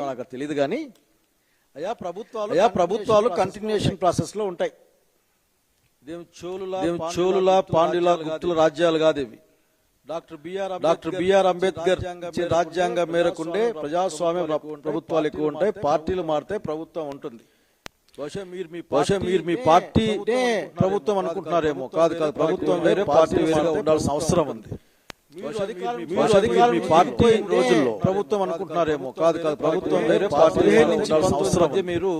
నాకు తెలియదు కానీ అయా ప్రభుత్వాలు అయా ప్రభుత్వాలు కంటిన్యూషన్ ప్రాసెస్లో ఉంటాయి. చోళుల పాండ్యుల గుప్తుల రాజ్యాలు కాదు ఇవి. Doctor BR doctor BR Ambedkar రాజ్యాంగం మేరకుండే ప్రజాస్వామ్య ప్ర- ప్రభుత్వాలు ఎక్కువ ఉంటాయి పార్టీలు మారితే ప్రభుత్వం ఉంటుంది. బహుశా మీరు మీ బహుశా మీరు మీ పార్టీనే ప్రభుత్వం అనుకుంటున్నారేమో కాదు కాదు ప్రభుత్వం వేరే పార్టీ వేరేగా ఉండాల్సిన అవసరం ఉంది. పార్టీ రోజుల్లో ప్రభుత్వం అనుకుంటున్నారేమో కాదు కాదు ప్రభుత్వం వేరే పార్టీ. మీరు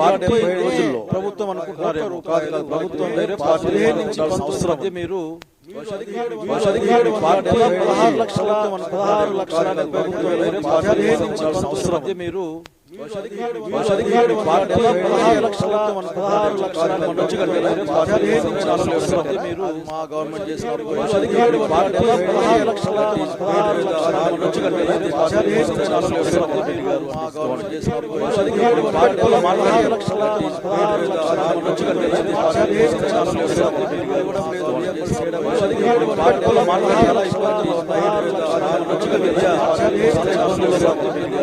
పార్టీ రోజుల్లో ప్రభుత్వం అనుకుంటున్నారేమో కాదు కాదు ప్రభుత్వం వేరే పార్టీ అవసరం. మీరు పదహారు లక్షల పదహారు లక్షల ప్రభుత్వం వేరే పార్టీ అవసరం. మీరు బహుశా మీ పార్టీ పదహారు లక్షల పదహారు లక్షల మంచి కంటే వేరే పార్టీ వేరేగా ఉండాల్సిన అవసరం ఉంది. మీరు మా గవర్నమెంట్ చేసిన బహుశా మీ పార్టీ పదహారు లక్షల పదహారు లక్షల మంచి కంటే వేరే పార్టీ వేరేగా ఉండాల్సిన అవసరం ఉంది. మీరు మా గవర్నమెంట్ చేసిన బహుశా మీ పార్టీ పదహారు లక్షల పదహారు లక్షల మంచి కంటే వేరే పార్టీ వేరేగా ఉండాల్సిన అవసరం ఉంది. మీరు గవర్నమెంట్ చేసిన బహుశా మీ పార్టీ పదహారు లక్షల పదహారు లక్షల మంచి కంటే వేరే పార్టీ వేరేగా ఉండాల్సిన అవసరం ఉంది. మీరు పార్టీలో మాట్లాడాలి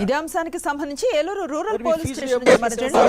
ఇదే అంశానికి సంబంధించి Eluru rural police station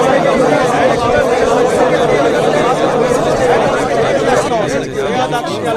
Vasathi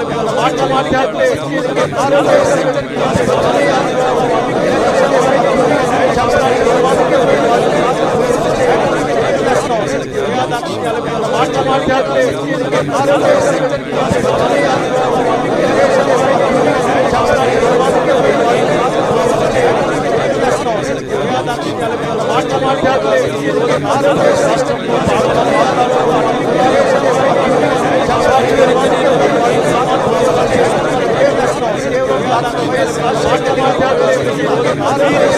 Deevena దాక్షిణ్యాలు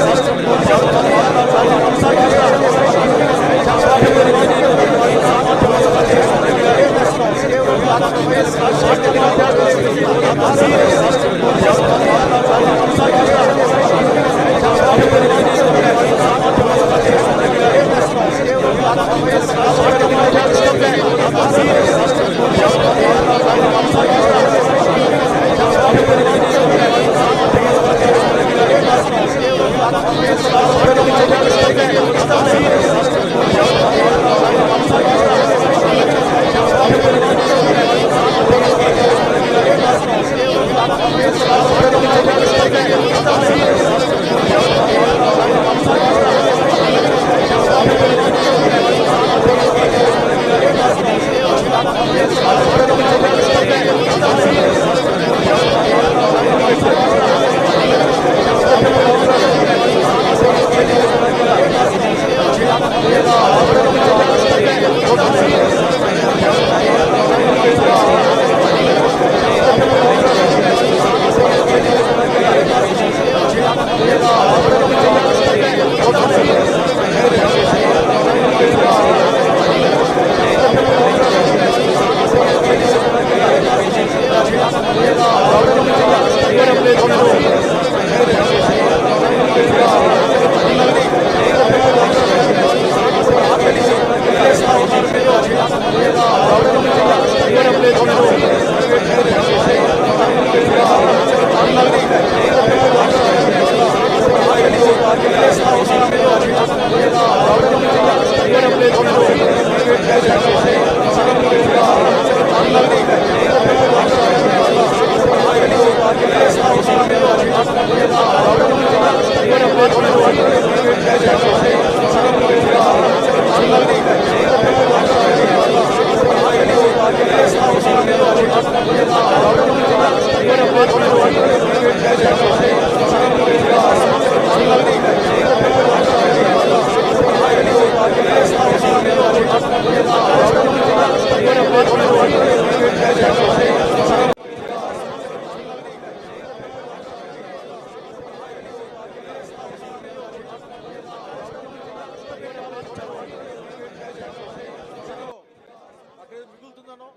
రూపాయలు మిగులుతుందనో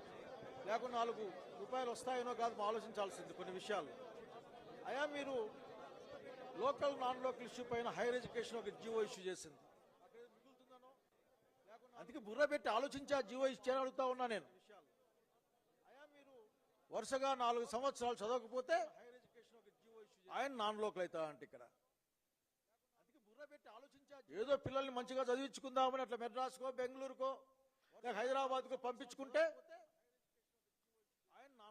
లేకుండా నాలుగు రూపాయలు వస్తాయనో కాదు ఆలోచించాల్సింది కొన్ని విషయాలు. అయా మీరు లోకల్ నాన్ లోకల్ ఇష్యూ పైన హైయర్ ఎడ్యుకేషన్ ఒక జీవో ఇష్యూ చేసింది. అక్కడ అందుకే బుర్ర పెట్టి ఆలోచించి ఆ జీవో ఇచ్చారని అడుగుతా ఉన్నా నేను. మీరు వరుసగా నాలుగు సంవత్సరాలు చదవకపోతే ఆయన నాన్ లోకల్ అవుతా అంటే ఇక్కడ. అందుకే బుర్ర పెట్టి ఆలోచించా ఏదో పిల్లల్ని మంచిగా చదివించుకుందామని అట్లా మెడ్రాస్కో బెంగళూరుకో లేక హైదరాబాద్కో పంపించుకుంటే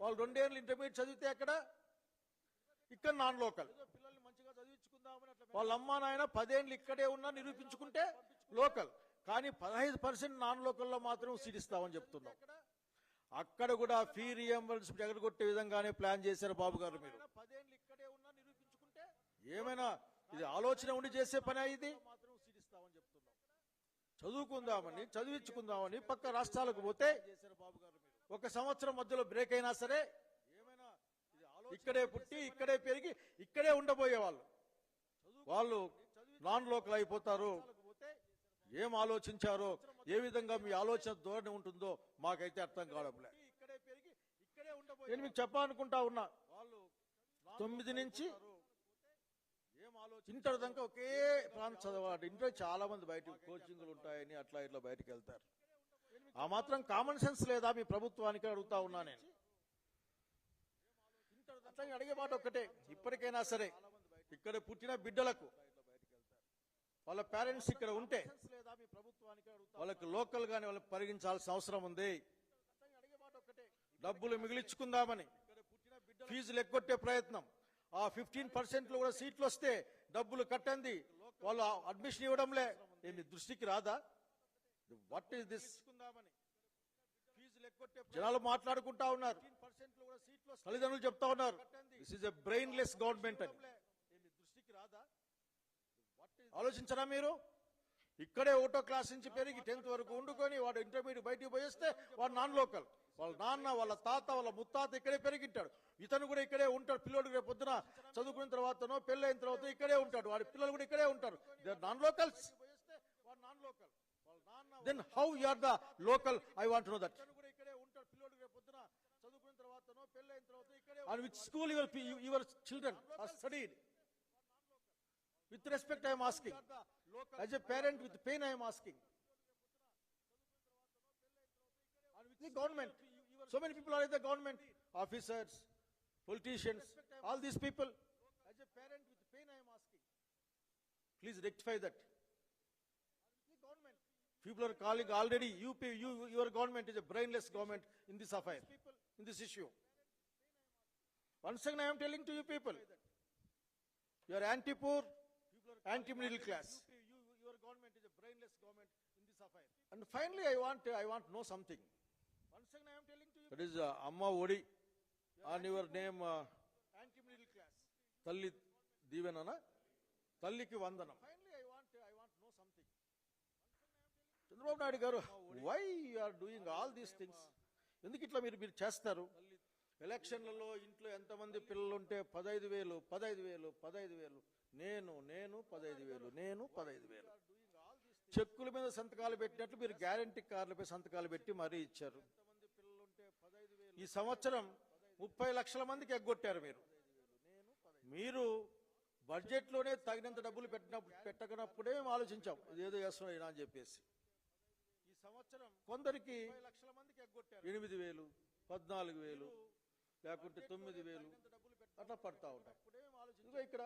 వాళ్ళు రెండేళ్ళు ఇంటర్మీడియట్ చదివితే ఎక్కడ? ఇక్కడ నాన్ లోకల్. వాళ్ళ అమ్మా నాయన పదేళ్ళు ఇక్కడే ఉన్నా నిరూపించుకుంటే లోకల్. కానీ పదహైదు పర్సెంట్ నాన్ లోకల్లో మాత్రం సీటిస్తామని చెప్తున్నాం. అక్కడ కూడా ఫీ రియంబర్స్మెంట్ ఎగరగొట్టే విధంగానే ప్లాన్ చేశారు బాబు గారు మీరు. ఏమైనా ఇది ఆలోచన ఉండి చేసే పని ఇది? చదువుకుందామని చదివించుకుందామని పక్క రాష్ట్రాలకు పోతే ఒక సంవత్సరం మధ్యలో బ్రేక్ అయినా సరే ఇక్కడే పుట్టి ఇక్కడే పెరిగి ఇక్కడే ఉండబోయే వాళ్ళు. వాళ్ళు నాన్ లోకల్ అయిపోతారు. ఏం ఆలోచించారో ఏ విధంగా మీ ఆలోచన ధోరణి ఉంటుందో మాకైతే అర్థం కావడంలే. నేను మీకు చెప్పాలనుకుంటా ఉన్నా. తొమ్మిది నుంచి ఇంటర్ దాకా ఒకే ప్రాంతం చదవాలి ఇంటర్ చాలా మంది బయట కోచింగ్లు ఉంటాయని అట్లా ఇట్లా బయటకు వెళ్తారు. ఆ మాత్రం కామన్ సెన్స్ లేదా మీ ప్రభుత్వానికి అడుగుతా ఉన్నా నేను. అట్లా అడిగే మాట ఒక్కటే ఇప్పటికైనా సరే ఇక్కడ పుట్టిన బిడ్డలకు వాళ్ళ పేరెంట్స్ ఇక్కడ ఉంటే వాళ్ళకి లోకల్ గాని వాళ్ళకి పరిగణించాల్సిన అవసరం ఉంది. డబ్బులు మిగిలించుకుందామని ఫీజులు ఎగ్గొట్టే ప్రయత్నం. ఆ ఫిఫ్టీన్ పర్సెంట్లు కూడా సీట్లు వస్తే డబ్బులు కట్టండి. వాళ్ళు అడ్మిషన్ ఇవ్వడంలే. ఏమి దృష్టికి రాదా? వాట్ ఈస్ దిస్ జనాలు మాట్లాడుకుంటా ఉన్నారు. తల్లిదండ్రులు చెప్తా ఉన్నారు. This is a brainless government అని. ఆలోచించరా మీరు? ఇక్కడే ఒకటో క్లాస్ నుంచి పెరిగి టెన్త్ వరకు వండుకొని వాడు ఇంటర్మీడియట్ బయటికి పోయేస్తే వాడు నాన్ లోకల్. వాళ్ళ నాన్న వాళ్ళ తాత వాళ్ళ ముత్తాత ఇక్కడే పెరిగింటాడు. ఇతను కూడా ఇక్కడే ఉంటాడు. పిల్లోడు రేపు పొద్దున చదువుకున్న తర్వాతనో పెళ్ళైన తర్వాత ఇక్కడే ఉంటాడు. వాడి పిల్లలు కూడా ఇక్కడే ఉంటారు. Non locals then how you are the local I want know that on which school your your children? Are studied with respect i am asking. As a parent with pain i am asking. the government? So many people are in the government officers politicians all these people. As a parent with pain i am asking. Please rectify that. People are calling already you, you your government is a brainless government in this affair in this issue. Once again, I am telling to you people, you are anti-poor, anti-middle class. Your government is a brainless government in this affair. And finally, I want, I want to know something. Once again, I am telling Divanana, Talliki Vandana. Finally, I want, I want to know something. Chandrababu Naidu garu why are doing all these things ఎందుకు ఇట్లా మీరు మీరు చేస్తారు ఎలక్షన్లలో ఇంట్లో ఎంతమంది పిల్లలు ఉంటే పదైదు వేలు పదైదు వేలు పదైదు వేలు నేను నేను పదైదు వేలు నేను పదైదు వేలు చెక్కుల మీద సంతకాలు పెట్టినట్లు మీరు గ్యారంటీ కార్డులపై సంతకాలు పెట్టి మరీ ఇచ్చారు. ఈ సంవత్సరం ముప్పై లక్షల మందికి ఎగ్గొట్టారు మీరు. మీరు బడ్జెట్లోనే తగినంత డబ్బులు పెట్టినప్పుడు పెట్టకనప్పుడే మేము ఆలోచించాం. ఇదేదో చేస్తున్నాం అని చెప్పేసి. ఈ సంవత్సరం కొందరికి లక్షల మందికి ఎగ్గొట్టారు. ఎనిమిది వేలు పద్నాలుగు వేలు లేకుంటే తొమ్మిది వేలు అట్లా పడతా ఉంటాయి. ఇంకా ఇక్కడ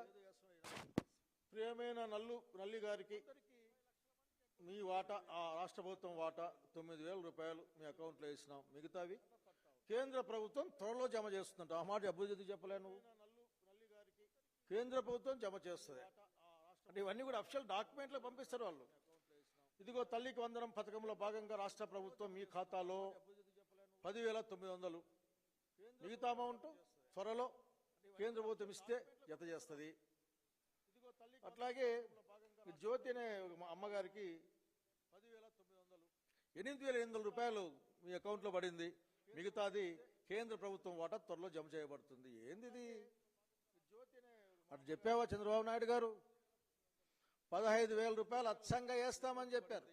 ప్రియమైన నల్లు నల్లి గారికి మీ వాటా ఆ రాష్ట్ర ప్రభుత్వం వాటా తొమ్మిది వేల రూపాయలు మీ అకౌంట్లో వేసినాం. మిగతావి కేంద్ర ప్రభుత్వం త్వరలో జమ చేస్తుందంట. ఆ మాట అభివృద్ధి చెప్పలే నువ్వు? కేంద్ర ప్రభుత్వం జమ చేస్తుంది. అంటే ఇవన్నీ కూడా అఫిషియల్ డాక్యుమెంట్లు పంపిస్తారు వాళ్ళు. ఇదిగో తల్లికి వందనం పథకంలో భాగంగా రాష్ట్ర ప్రభుత్వం మీ ఖాతాలో పదివేల తొమ్మిది వందలు. మిగతా అమౌంట్ త్వరలో కేంద్ర ప్రభుత్వం ఇస్తే జత చేస్తుంది అట్లాగే జ్యోతి అనే మా అమ్మగారికి పదివేల తొమ్మిది వందలు. ఎనిమిది వేల ఎనిమిది వందల రూపాయలు మీ అకౌంట్లో పడింది. మిగతాది కేంద్ర ప్రభుత్వం వాటా త్వరలో జమ చేయబడుతుంది. ఏంది ఇది అటు చెప్పావా చంద్రబాబు నాయుడు గారు? పదహైదు వేల రూపాయలు అచ్చంగా వేస్తామని చెప్పారు.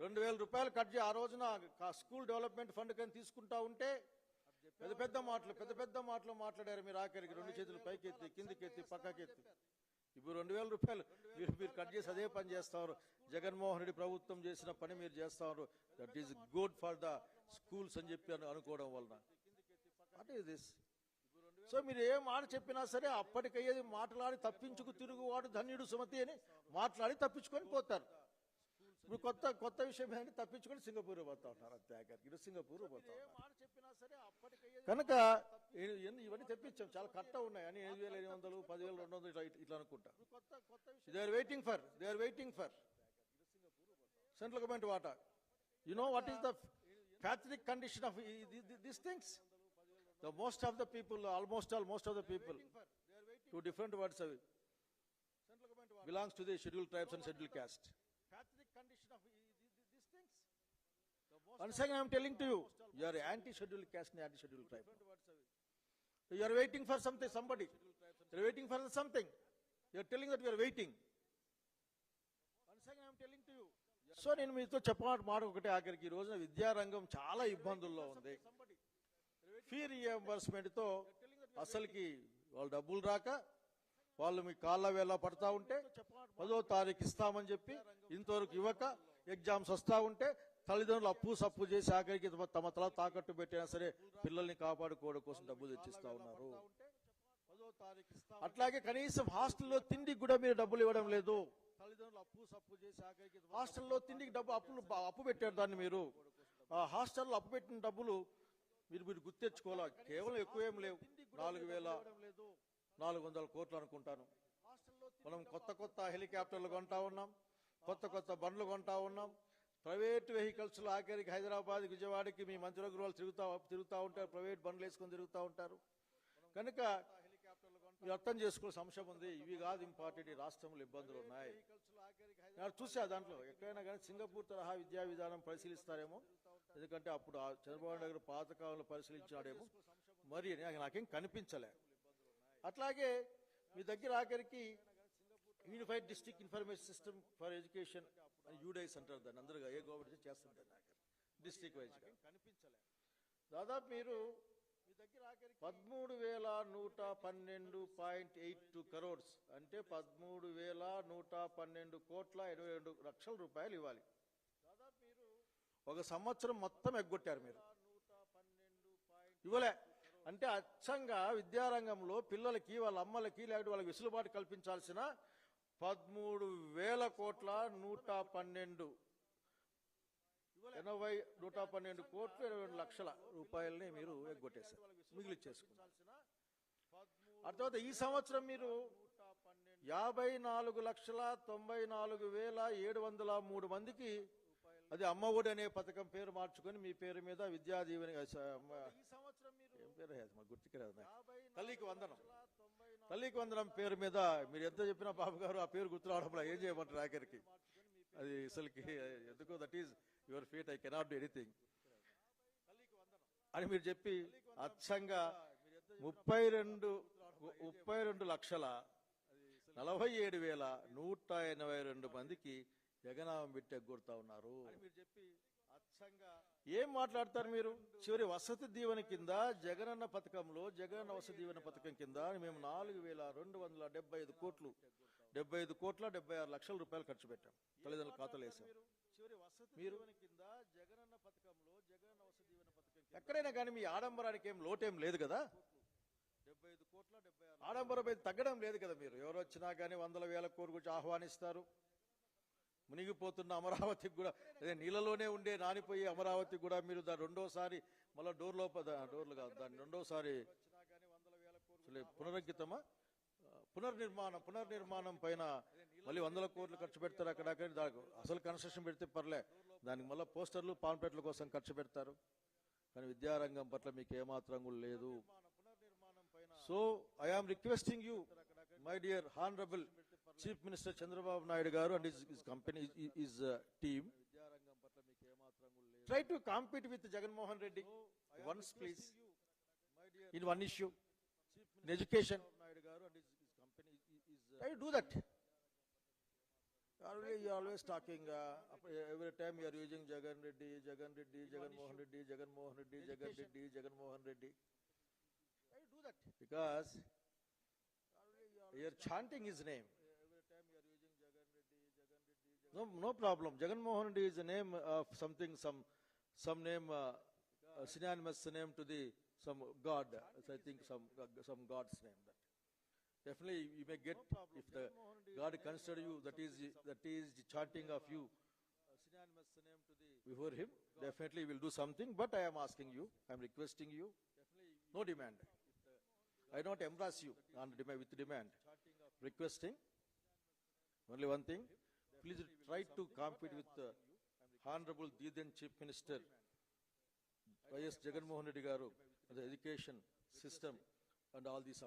రెండు వేల రూపాయలు కట్ ఆ రోజున కా- స్కూల్ డెవలప్మెంట్ ఫండ్ కానీ తీసుకుంటా ఉంటే పెద్ద పెద్ద మాటలు పెద్ద పెద్ద మాటలు మాట్లాడారు. మీరు ఆఖరికి రెండు చేతులు పైకెత్తి కిందికెత్తి పక్కకెత్తి. ఎత్తి పక్కకి ఎత్తి ఇప్పుడు రెండు వేల రూపాయలు మీరు మీరు కట్ చేసి అదే పని చేస్తారు. జగన్మోహన్ రెడ్డి ప్రభుత్వం చేసిన పని మీరు చేస్తారు. That is good for the schools అని చెప్పి అను- అనుకోవడం వలన. వాట్ ఈస్ దిస్ సో మీరు ఏ మాట చెప్పినా సరే అప్పటికయ్యేది మాట్లాడి తప్పించుకు తిరుగువాడు ధన్యుడు సుమతి అని మాట్లాడి తప్పించుకొని పోతారు. ఇప్పుడు కొత్త కొత్త విషయం ఏంటంటే తప్పించుకొని సింగపూర్ పోతా ఉంటారు. అంతే ఆఖరికి ఇటు సింగపూర్ పోతా. కనుక ఇవన్నీ తెప్పించాం. చాలా కట్ట ఉన్నాయి. అని ఎనిమిది వేల ఎనిమిది వందలు పదివేల రెండు వందలు ఇట్లా ఇట్లా అనుకుంటా. They are waiting for they are waiting for central government వాటా? You know what is the pathetic condition of these things the most of the people almost all most of the people two different words have belongs to the scheduled tribes and scheduled caste once again i am telling to you you are anti scheduled caste and anti scheduled tribe You are waiting for something, somebody. You are waiting for something. You are telling that you are waiting. Once again, I am telling to you. So నేను మీతో చెప్పమాట మాట ఒకటి ఆఖరికి. ఈ రోజున విద్యారంగం చాలా ఇబ్బందుల్లో ఉంది. ఫీ రియంబర్స్మెంట్తో అసలుకి వాళ్ళు డబ్బులు రాక వాళ్ళు మీ కాళ్ళ వేళ పడతా ఉంటే పదో తారీఖు ఇస్తామని చెప్పి ఇంతవరకు ఇవ్వక ఎగ్జామ్స్ వస్తా ఉంటే తల్లిదండ్రులు అప్పు సప్పు చేసి ఆఖరికి తమ- తమ తల తాకట్టు పెట్టినా సరే పిల్లల్ని కాపాడుకోవడం కోసం డబ్బులు తెచ్చిస్తా ఉన్నారు. అట్లాగే కనీసం హాస్టల్లో తిండికి కూడా మీరు డబ్బులు ఇవ్వడం లేదు. తల్లిదండ్రులు అప్పు సప్పు చేసి ఆఖరికి హాస్టల్లో తిండికి డబ్బు అప్పులు అప్పు పెట్టారు దాన్ని మీరు. ఆ హాస్టల్లో అప్పు పెట్టిన డబ్బులు మీరు మీరు గుర్తెచ్చుకోవాలి? కేవలం ఎక్కువ ఏం లేవు. నాలుగు వేల నాలుగు వందల కోట్లు అనుకుంటాను. మనం కొత్త కొత్త హెలికాప్టర్లు కొంటా ఉన్నాం. కొత్త కొత్త బండ్లు కొంటా ఉన్నాం. ప్రైవేట్ వెహికల్స్లో ఆఖరికి హైదరాబాద్ విజయవాడకి మీ మంత్రుల గృహాలు తిరుగుతా తిరుగుతూ ఉంటారు. ప్రైవేట్ బండ్లు వేసుకొని తిరుగుతూ ఉంటారు. కనుక మీరు అర్థం చేసుకోవాల్సిన అంశం ఉంది. ఇవి కాదు ఇంపార్టెంట్. ఈ రాష్ట్రంలో ఇబ్బందులు ఉన్నాయి. నేను చూసా దాంట్లో. ఎక్కడైనా కానీ సింగపూర్ తరహా విద్యా విధానం పరిశీలిస్తారేమో. ఎందుకంటే అప్పుడు ఆ చంద్రబాబు నాయుడు గారు పాతకాలంలో పరిశీలించాడేమో మరి నాకు- కనిపించలే. అట్లాగే మీ దగ్గర ఆఖరికి unified district information system for education అని యూడైస్ అంటారు దాన్ని. అందరూ ఏ గవర్నమెంట్ చేస్తుంది దాన్ని ఆఖరికి. డిస్ట్రిక్ట్ వైజ్ దాదాపు మీరు పదమూడు వేల నూట పన్నెండు పాయింట్ ఎయిట్ టూ కరోడ్స్. అంటే పదమూడు వేల నూట పన్నెండు కోట్ల ఎనభై రెండు లక్షల రూపాయలు ఇవ్వాలి. ఒక సంవత్సరం మొత్తం ఎగ్గొట్టారు మీరు. ఇవ్వలే. అంటే అచ్చంగా విద్యారంగంలో పిల్లలకి వాళ్ళ అమ్మలకి లేకపోతే వాళ్ళకి వెసులుబాటు కల్పించాల్సిన పదమూడు వేల కోట్ల నూట పన్నెండు ఎనభై నూట పన్నెండు కోట్లు ఇరవై రెండు లక్షల రూపాయలని మీరు ఎగ్గొట్టేశారు. మిగిలిచ్చేసుకున్నారు. ఆ తర్వాత ఈ సంవత్సరం మీరు యాభై నాలుగు లక్షల తొంభై నాలుగు వేల ఏడు వందల మూడు మందికి అది అమ్మఒడి అనే పథకం పేరు మార్చుకొని మీ పేరు మీద విద్యా దీవెన ఏం పేరు గుర్తుకు రాదు. తల్లికి వందనం. తల్లికి వందనం పేరు మీద మీరు ఎంత చెప్పినా బాబు గారు ఆ పేరు గుర్తు రావడం ఏం చేయమంటారు ఆఖరికి? అది అసలుకి ఎందుకో that is your feat I cannot do anything అని మీరు చెప్పి అచ్చంగా ముప్పై రెండు ముప్పై రెండు లక్షల నలభై ఏడు వేల నూట ఎనభై రెండు మందికి జగనామం పెట్టి ఎగ్గొడతా ఉన్నారు. ఏం మాట్లాడతారు మీరు? చివరి వసతి దీవెన కింద జగనన్న పథకంలో జగనన్న వసతి దీవెన పథకం కింద మేము నాలుగు వేల రెండు వందల డెబ్బై ఐదు కోట్లు డెబ్బై ఐదు కోట్ల డెబ్బై ఆరు లక్షల రూపాయలు ఖర్చు పెట్టాం. తల్లిదండ్రుల ఖాతాలు వేసాం మీరు ఎక్కడైనా కానీ మీ ఆడంబరానికి ఏం లోటేం లేదు కదా? ఆడంబరం అయితే తగ్గడం లేదు కదా మీరు? ఎవరు వచ్చినా కానీ వందల వేల కోరు గురించి ఆహ్వానిస్తారు. మునిగిపోతున్న అమరావతికి కూడా అదే నీళ్ళలోనే ఉండే నానిపోయి అమరావతికి కూడా మీరు దాని రెండోసారి మళ్ళీ డోర్ లోపల డోర్లు కాదు దాన్ని రెండోసారి పునరంకితమా? పునర్నిర్మాణం పునర్నిర్మాణం పైన మళ్ళీ వందల కోట్లు ఖర్చు పెడతారు అక్కడ అక్కడ దానికి అసలు కన్స్ట్రక్షన్ పెడితే పర్లే. దానికి మళ్ళీ పోస్టర్లు పాంప్లెట్ల కోసం ఖర్చు పెడతారు. కానీ విద్యారంగం పట్ల మీకు ఏమాత్రం కూడా లేదు. So I am requesting you my dear honourable chief minister Chandrababu Naidu garu and his company is team try to compete with Jaganmohan Reddy once please in one issue in education I do that. Always, you always talking. Uh, uh every time you are using Jagan Reddy, Jagan Reddy, Jagan Mohan Reddy, Jagan Mohan Reddy, Jagan Reddy, Jagan Mohan Reddy. I do that because you are chanting his name. No, no problem. Jagan Mohan Reddy is the name of something, some, some name, uh, uh, synonymous name to the some god. I think some some god's name. That. Definitely, you may get, if the God consider you, that is, that is the chanting of you. Before Him, definitely will do something, but I am asking you, I am requesting you, no demand. I don't embrace you on demand, with demand. Requesting, only one thing, please try to compete with the Honorable Didan Chief Minister, Y.S. Jagan Mohan Reddy Garu, and the education system and all these